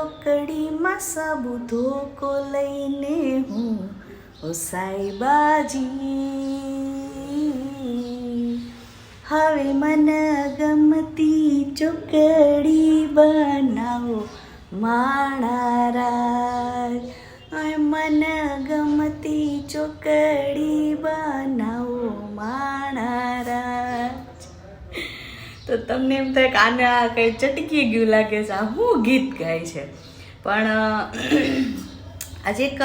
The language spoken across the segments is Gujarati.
ચોકડીમાં સાબુ ધોકો લઈને હું ઓ સાઈબાજી. હવે મને ગમતી ચોકડી બનાવો માણારા મને તો તમને એમ થાય કે આને આ કંઈ ચટકી ગયું લાગે છે, આ હું ગીત ગાય છે? પણ આજે એક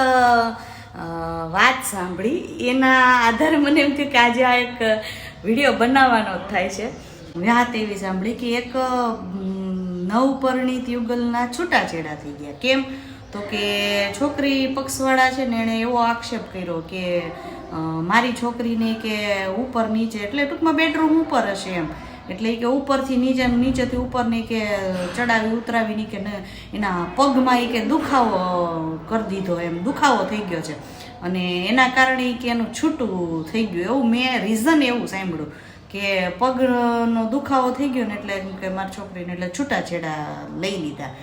વાત સાંભળી. એના આધારે મને એમ થયું કે આજે આ એક વીડિયો બનાવવાનો થાય છે. વાત એવી સાંભળી કે એક નવપરિણીત યુગલના છૂટાછેડા થઈ ગયા. કેમ? તો કે છોકરી પક્ષવાળા છે ને એણે એવો આક્ષેપ કર્યો કે મારી છોકરીને કે ઉપર નીચે, એટલે ટૂંકમાં બેડરૂમ ઉપર હશે એમ. એટલે કે ઉપરથી નીચે નીચેથી ઉપર નહીં કે ચડાવી, ઉતરાવીની કે એના પગમાં એ કે દુખાવો કરી દીધો એમ. દુખાવો થઈ ગયો છે. અને એના કારણે કે એનું છૂટું થઈ ગયું. એવું મેં રીઝન એવું સાંભળ્યું કે પગનો દુખાવો થઈ ગયો ને એટલે કે મારી છોકરીને એટલે છૂટાછેડા લઈ લીધા.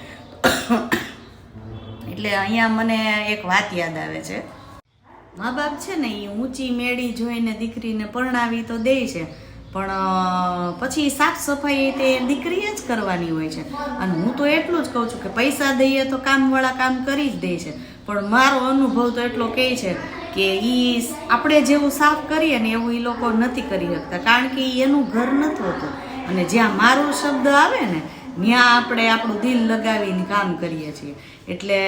એટલે અહીંયા મને એક વાત યાદ આવે છે. મા બાપ છે ને એ ઊંચી મેળી જોઈને દીકરીને પરણાવી તો દે છે. પણ પછી સાફ સફાઈ તે દીકરીએ જ કરવાની હોય છે. અને હું તો એટલું જ કહું છું કે પૈસા દઈએ તો કામવાળા કામ કરી જ દે છે. પણ મારો અનુભવ તો એટલો કહે છે કે એ આપણે જેવું સાફ કરીએ ને એવું એ લોકો નથી કરી શકતા. કારણ કે એનું ઘર નથી હોતું. અને જ્યાં મારું શબ્દ આવે ને, ત્યાં આપણે આપણું દિલ લગાવીને કામ કરીએ છીએ. એટલે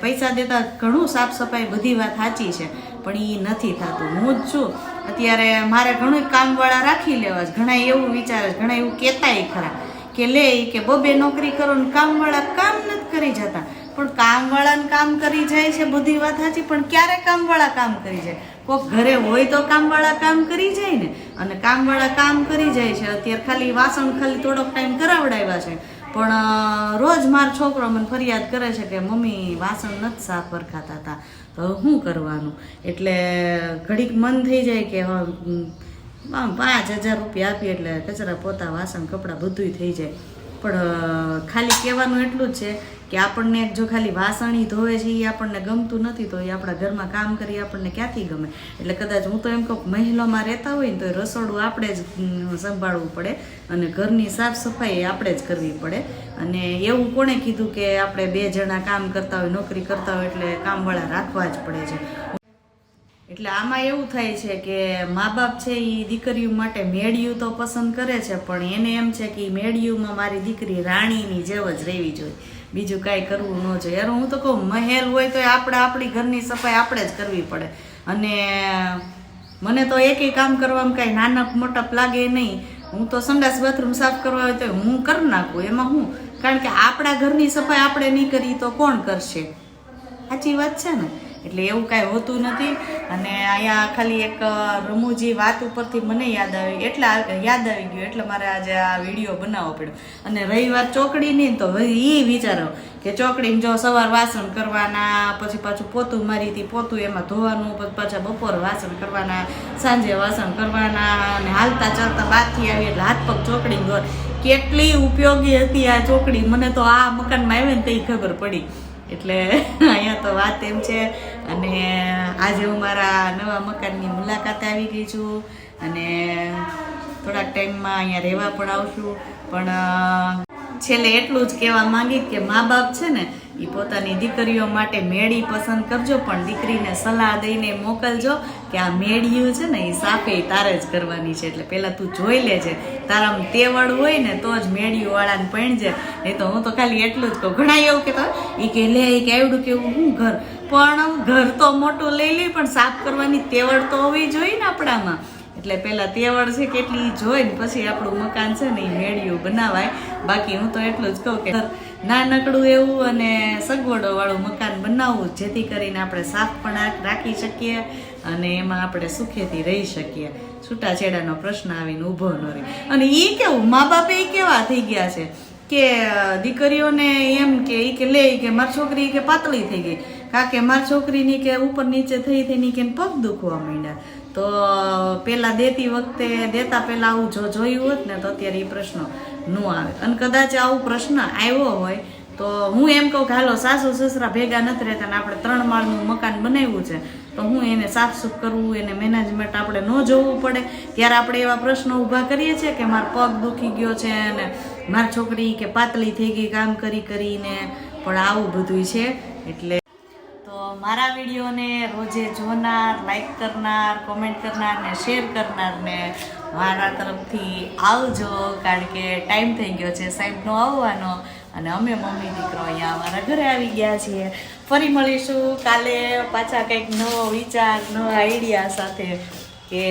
પૈસા દેતા ઘણું સાફ સફાઈ બધી વાત સાચી છે, પણ એ નથી થતું. હું જ છું અત્યારે મારે ઘણું કામવાળા રાખી લેવા છે. ઘણા એવું વિચારે છે ઘણા એવું કહેતાય ખરા કે લે કે બબે નોકરી કરો ને કામવાળા કામ નથી કરી જતા. પણ કામવાળાને કામ કરી જાય છે બધી વાત સાચી, પણ ક્યારે કામવાળા કામ કરી જાય? કોક ઘરે હોય તો કામવાળા કામ કરી જાય ને. અને કામવાળા કામ કરી જાય છે. અત્યારે ખાલી વાસણ ખાલી થોડોક ટાઈમ કરાવડાવ્યા છે. પણ રોજ મારો છોકરો મને ફરિયાદ કરે છે કે, મમ્મી, વાસણ નથી સાફ વરખાતા હતા તો શું કરવાનું? એટલે ઘડીક મન થઈ જાય કે પાંચ હજાર રૂપિયા આપીએ એટલે કચરા પોતા, વાસણ, કપડાં બધુંય થઈ જાય. પણ ખાલી કહેવાનું એટલું જ છે કે આપણને જો ખાલી વાસણી ધોવે છે એ આપણને ગમતું નથી, તો એ આપણા ઘરમાં કામ કરી આપણને ક્યાંથી ગમે? એટલે કદાચ હું તો એમ કહું મહિલામાં રહેતા હોય ને તો રસોડું આપણે જ સંભાળવું પડે અને ઘરની સાફ સફાઈ આપણે જ કરવી પડે. અને એવું કોણે કીધું કે આપણે બે જણા કામ કરતા હોય, નોકરી કરતા હોય એટલે કામવાળા રાખવા જ પડે છે. એટલે આમાં એવું થાય છે કે મા બાપ છે એ દીકરીઓ માટે મેળિયું તો પસંદ કરે છે, પણ એને એમ છે કે મેળિયુંમાં મારી દીકરી રાણીની જેવ જ રહેવી જોઈએ. બીજું કાંઈ કરવું ન જોઈએ. યાર હું તો કહું, મહેલ હોય તો આપણે આપણી ઘરની સફાઈ આપણે જ કરવી પડે. અને મને તો એક કામ કરવામાં કાંઈ નાનક મોટપ લાગે નહીં. હું તો સંડાસ બાથરૂમ સાફ કરવા હોય તો હું કરી નાખું. એમાં હું? કારણ કે આપણા ઘરની સફાઈ આપણે નહીં કરી તો કોણ કરશે? સાચી વાત છે ને? એટલે એવું કાંઈ હોતું નથી. અને અહીંયા ખાલી એક રમૂજી વાત ઉપરથી મને યાદ આવી, એટલે યાદ આવી ગયું, એટલે મારે આજે આ વીડિયો બનાવવો પડ્યો. અને રહી વાત ચોકડીની તો એ વિચારો કે ચોકડીમાં જો સવાર વાસણ કરવાના, પછી પાછું પોતું મારીથી પોતું એમાં ધોવાનું, પછી બપોર વાસણ કરવાના, સાંજે વાસણ કરવાના, અને હાલતા ચાલતા બાદથી આવી, એટલે હાથ પગ ચોકડી કેટલી ઉપયોગી હતી આ ચોકડી. મને તો આ મકાનમાં આવે ને તે ખબર પડી. એટલે અહીંયા તો વાત એમ છે. અને આજે હું મારા નવા મકાનની મુલાકાતે આવી ગઈ છું. અને થોડાક ટાઈમમાં અહીંયા રહેવા પણ આવશું પણ છેલ્લે એટલું જ કહેવા માંગી કે મા બાપ છે ને એ પોતાની દીકરીઓ માટે મેળી પસંદ કરજો, પણ દીકરીને સલાહ દઈને મોકલજો કે આ મેળિયું છે ને એ સાફે તારે જ કરવાની છે. એટલે પહેલાં તું જોઈ લેજે. તારામાં તેવડ હોય ને તો જ મેળિયું વાળાને પણજે. નહીં તો હું તો ખાલી એટલું જ કહું. ઘણા એવું કહેતા એ કે લે એ કે આવડું કેવું હું ઘર? પણ ઘર તો મોટું લઈ લે, પણ સાફ કરવાની તેવડ તો હોવી જોઈએ ને આપણામાં. એટલે પહેલાં તેવડ છે કેટલી ઈ જોઈ ને પછી આપણું મકાન છે ને એ મેળિયું બનાવાય. બાકી હું તો એટલું જ કહું કે નાનકડું એવું અને સગવડો વાળું મકાન બનાવવું, જેથી કરીને આપણે સાફ પણ રાખી શકીએ અને એમાં આપણે સુખેથી રહી શકીએ. છૂટાછેડાનો પ્રશ્ન આવીને ઊભો ન રહે. અને એ કેવું મા બાપે એ કેવા થઈ ગયા છે કે, દીકરીઓને એમ કે એ કે લે કે મારી છોકરી કે પાતળી થઈ ગઈ. કાકે મારી છોકરીની કે ઉપર નીચે થઈ થઈને કે પગ દુખવા માંડ્યા. તો પેલા દેતી વખતે દેતા પહેલાં આવું જો જોયું હોત ને તો અત્યારે એ પ્રશ્ન ન આવે. અને કદાચ આવું પ્રશ્ન આવ્યો હોય તો હું એમ કહું હાલો સાસુ સસરા ભેગા નથી રહેતા ને આપણે ત્રણ માળનું મકાન બનાવ્યું છે, તો હું એને સાફ સુફ કરવું એને મેનેજમેન્ટ આપણે ન જોવું પડે. ત્યારે આપણે એવા પ્રશ્નો ઊભા કરીએ છીએ કે મારો પગ દુખી ગયો છે અને મારી છોકરી કે પાતળી થઈ ગઈ કામ કરી કરીને. પણ આવું બધું છે એટલે મારા વિડીયોને રોજે જોનાર લાઈક કરનાર કોમેન્ટ કરનાર ને શેર કરનાર ને મારા તરફથી આવજો કારણ કે ટાઈમ થઈ ગયો છે સાહેબનો આવવાનો અને અમે મમ્મી દીકરો અહીંયા અમારા ઘરે આવી ગયા છીએ. ફરી મળીશું કાલે પાછા કંઈક નવો વિચાર, નવા આઈડિયા સાથે કે